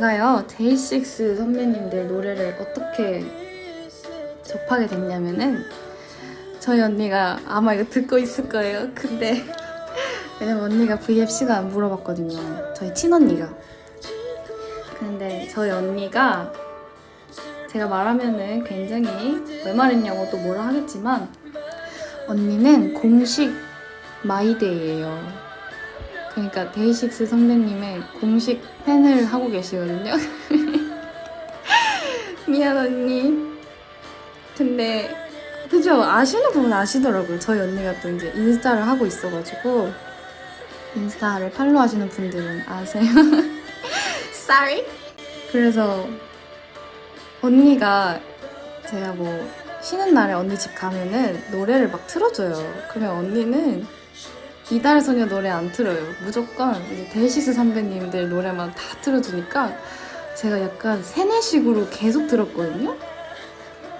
제가요 데이식스 선배님들 노래를 어떻게 접하게 됐냐면은 저희 언니가 아마 이거 듣고 있을 거예요. 근데 왜냐면 언니가 VFC가 물어봤거든요. 저희 친언니가. 근데 저희 언니가 제가 말하면은 굉장히 왜 말했냐고 또 뭐라 하겠지만 언니는 공식 마이데이예요. 그러니까 데이식스 선배님의 공식 팬을 하고 계시거든요. 미안 언니. 근데 그죠 아시는 분은 아시더라고요. 저희 언니가 또 이제 인스타를 하고 있어가지고 인스타를 팔로우 하시는 분들은 아세요. Sorry. 그래서 언니가 제가 뭐 쉬는 날에 언니 집 가면은 노래를 막 틀어줘요. 그러면 언니는 이달 소녀 노래 안 틀어요. 무조건 이제 데이식스 선배님들 노래만 다 틀어주니까 제가 약간 세뇌식으로 계속 들었거든요.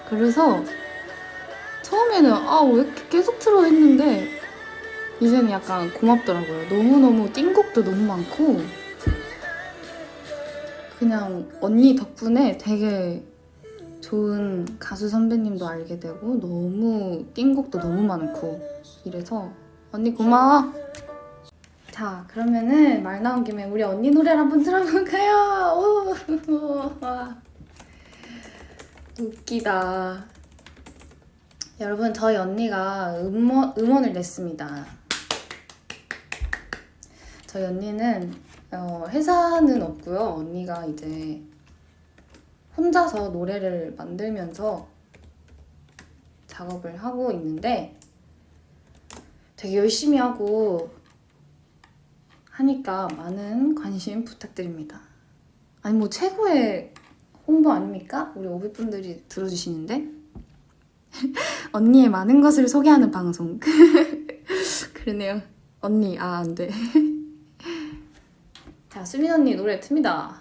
그래서 처음에는 아 왜 이렇게 계속 틀어 했는데 이제는 약간 고맙더라고요. 너무너무 띵곡도 너무 많고 그냥 언니 덕분에 되게 좋은 가수 선배님도 알게 되고 너무 띵곡도 너무 많고 이래서 언니 고마워. 자 그러면은 말 나온 김에 우리 언니 노래를 한번 들어볼까요? 오, 와. 웃기다. 여러분 저희 언니가 음원, 음원을 냈습니다. 저희 언니는 어, 회사는 없고요. 언니가 이제 혼자서 노래를 만들면서 작업을 하고 있는데 되게 열심히 하고 하니까 많은 관심 부탁드립니다. 아니 뭐 최고의 홍보 아닙니까? 우리 오비분들이 들어주시는데 언니의 많은 것을 소개하는 방송 그러네요. 언니 아 안 돼. 자 수민 언니 노래 틉니다.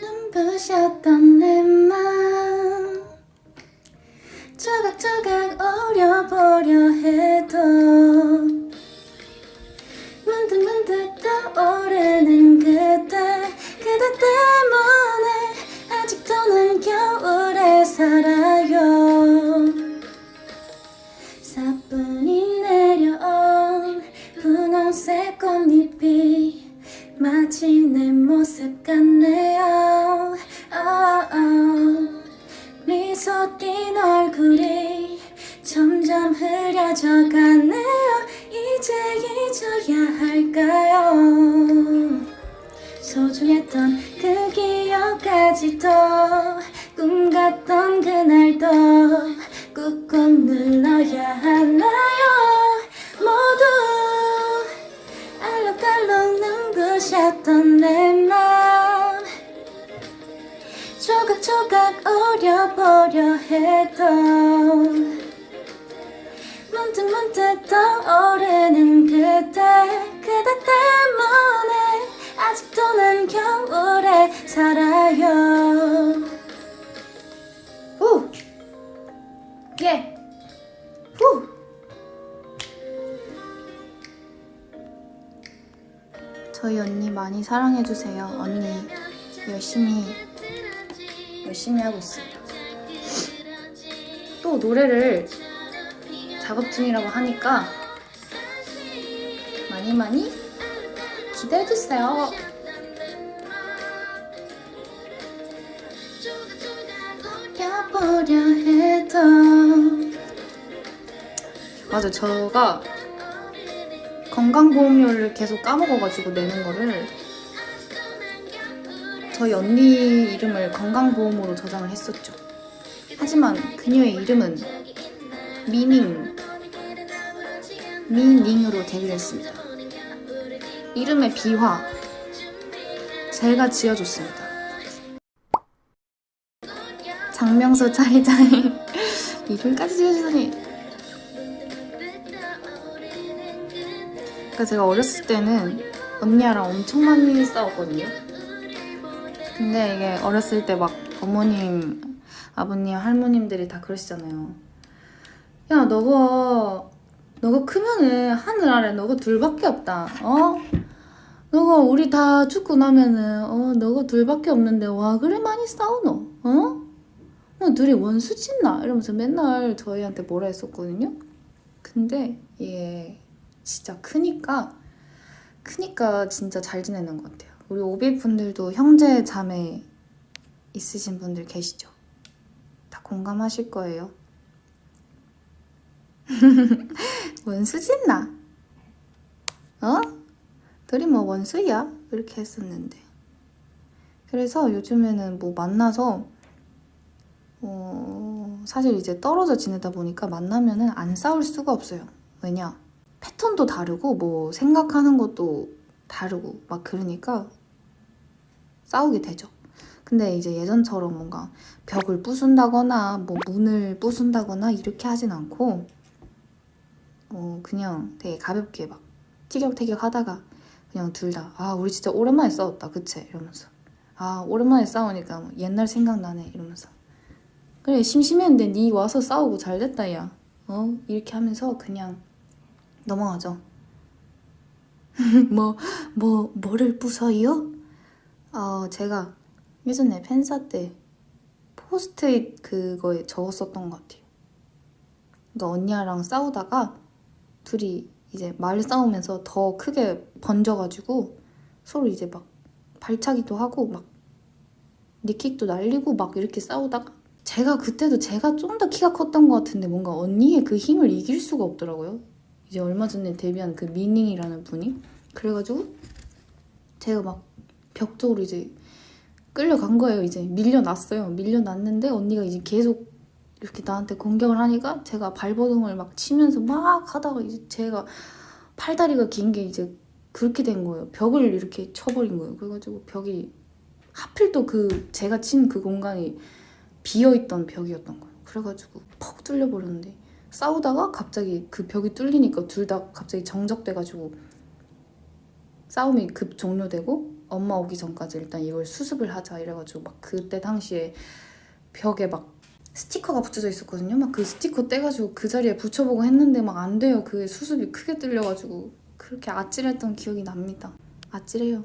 눈부셨던 내맘 조각조각 어려보려 해도 문득 문득 떠오르는 그대 그대 때문에 아직도는 겨울에 살아요. 사뿐히 내려온 분홍색 꽃잎이 마치 내 모습 같네 잊어야 할까요? 소중했던 그 기억까지도 꿈 같던 그날도 꾹꾹 눌러야 하나요? 모두 알록달록 눈부셨던 내맘 조각조각 어려보려 해도 문득 문득 떠오르는 그대 그대 때문에 아직도는 겨울에 살아요 후! 예! 후! 저희 언니 많이 사랑해주세요 언니 열심히 열심히 하고 있습니다. 또 노래를 작업 중이라고 하니까 많이 많이 기대해주세요. 맞아 저가 건강보험료를 계속 까먹어가지고 내는 거를 저희 언니 이름을 건강보험으로 저장을 했었죠. 하지만 그녀의 이름은 미닝, 미닝으로 데뷔를 했습니다. 이름의 비화, 제가 지어줬습니다. 장명수 차이차이 이름까지 지어주다니. 그러니까 제가 어렸을 때는 언니랑 엄청 많이 싸웠거든요. 근데 이게 어렸을 때 막 어머님, 아버님, 할머님들이 다 그러시잖아요. 야, 너가, 너가 크면은 하늘 아래 너가 둘밖에 없다. 어? 너가 우리 다 죽고 나면은 어 너가 둘밖에 없는데 와 그래 많이 싸우노 어? 어 둘이 원수 짓나 이러면서 맨날 저희한테 뭐라 했었거든요 근데 얘 진짜 크니까 크니까 진짜 잘 지내는 것 같아요 우리 오비 분들도 형제 자매 있으신 분들 계시죠 다 공감하실 거예요 원수 짓나 어? 둘이 뭐 원수야? 이렇게 했었는데. 그래서 요즘에는 뭐 만나서, 어, 사실 이제 떨어져 지내다 보니까 만나면은 안 싸울 수가 없어요. 왜냐? 패턴도 다르고, 뭐 생각하는 것도 다르고, 막 그러니까 싸우게 되죠. 근데 이제 예전처럼 뭔가 벽을 부순다거나, 뭐 문을 부순다거나 이렇게 하진 않고, 어, 그냥 되게 가볍게 막 티격태격 하다가 그냥 둘 다 아 우리 진짜 오랜만에 싸웠다. 그치? 이러면서. 아 오랜만에 싸우니까 뭐 옛날 생각나네. 이러면서. 그래 심심했는데 니 와서 싸우고 잘됐다 야 어? 이렇게 하면서 그냥 넘어가죠. 뭐 뭐 뭐를 부숴요? 어 제가 예전에 팬사 때 포스트잇 그거에 적었었던 것 같아요. 그러니까 언니랑 싸우다가 둘이 이제 말 싸우면서 더 크게 번져가지고 서로 이제 막 발차기도 하고 막 니킥도 날리고 막 이렇게 싸우다가 제가 그때도 제가 좀 더 키가 컸던 것 같은데 뭔가 언니의 그 힘을 이길 수가 없더라고요. 이제 얼마 전에 데뷔한 그 미닝이라는 분이 그래가지고 제가 막 벽 쪽으로 이제 끌려간 거예요. 이제 밀려났어요. 밀려났는데 언니가 이제 계속 이렇게 나한테 공격을 하니까 제가 발버둥을 막 치면서 막 하다가 이제 제가 팔다리가 긴 게 이제 그렇게 된 거예요. 벽을 이렇게 쳐버린 거예요. 그래가지고 벽이 하필 또 그 제가 친 그 공간이 비어있던 벽이었던 거예요. 그래가지고 퍽 뚫려버렸는데 싸우다가 갑자기 그 벽이 뚫리니까 둘 다 갑자기 정적돼가지고 싸움이 급 종료되고 엄마 오기 전까지 일단 이걸 수습을 하자 이래가지고 막 그때 당시에 벽에 막 스티커가 붙여져 있었거든요. 막 그 스티커 떼가지고 그 자리에 붙여보고 했는데 막 안 돼요. 그 수습이 크게 뚫려가지고 그렇게 아찔했던 기억이 납니다. 아찔해요.